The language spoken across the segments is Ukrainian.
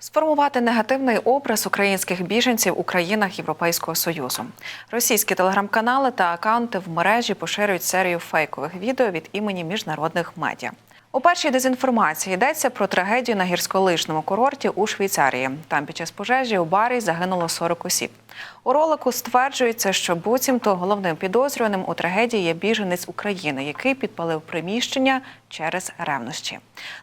Сформувати негативний образ українських біженців у країнах Європейського союзу. Російські телеграм-канали та акаунти в мережі поширюють серію фейкових відео від імені міжнародних медіа. У першій дезінформації йдеться про трагедію на гірськолижному курорті у Швейцарії. Там під час пожежі у барі загинуло 40 осіб. У ролику стверджується, що буцімто головним підозрюваним у трагедії є біженець України, який підпалив приміщення через ревнощі.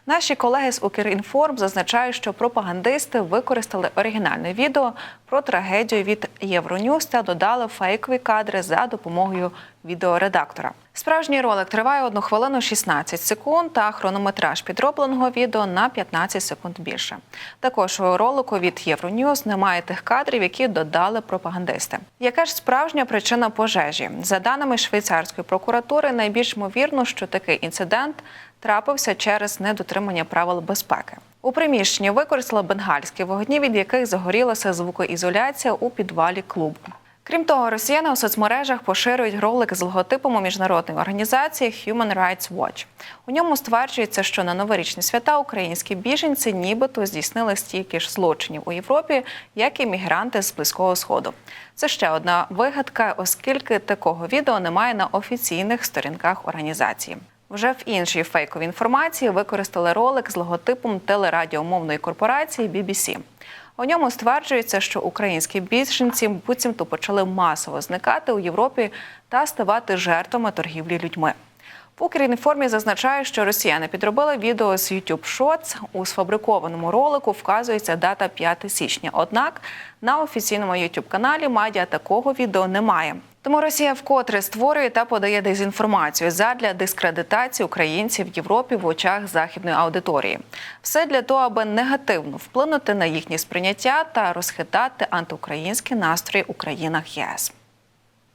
Наші колеги з Укрінформ зазначають, що пропагандисти використали оригінальне відео про трагедію від Євроньюз та додали фейкові кадри за допомогою відеоредактора. Справжній ролик триває 1 хвилину 16 секунд, а хронометраж підробленого відео на 15 секунд більше. Також у ролику від Євроньюз немає тих кадрів, які додали пропагандисти. Яка ж справжня причина пожежі? За даними швейцарської прокуратури, найбільш ймовірно, що такий інцидент трапився через недотримання правил безпеки. У приміщенні використали бенгальські вогні, від яких загорілася звукоізоляція у підвалі клубу. Крім того, росіяни у соцмережах поширюють ролик з логотипом у міжнародної організації Human Rights Watch. У ньому стверджується, що на новорічні свята українські біженці нібито здійснили стільки ж злочинів у Європі, як і мігранти з близького сходу. Це ще одна вигадка, оскільки такого відео немає на офіційних сторінках організації. Вже в іншій фейковій інформації використали ролик з логотипом телерадіомовної корпорації BBC. У ньому стверджується, що українські біженці буцімто почали масово зникати у Європі та ставати жертвами торгівлі людьми. В Укрінформі зазначає, що росіяни підробили відео з YouTube Shorts. У сфабрикованому ролику вказується дата 5 січня. Однак на офіційному YouTube каналі медіа такого відео немає. Тому Росія вкотре створює та подає дезінформацію задля дискредитації українців в Європі в очах західної аудиторії. Все для того, аби негативно вплинути на їхнє сприйняття та розхитати антиукраїнські настрої у країнах ЄС.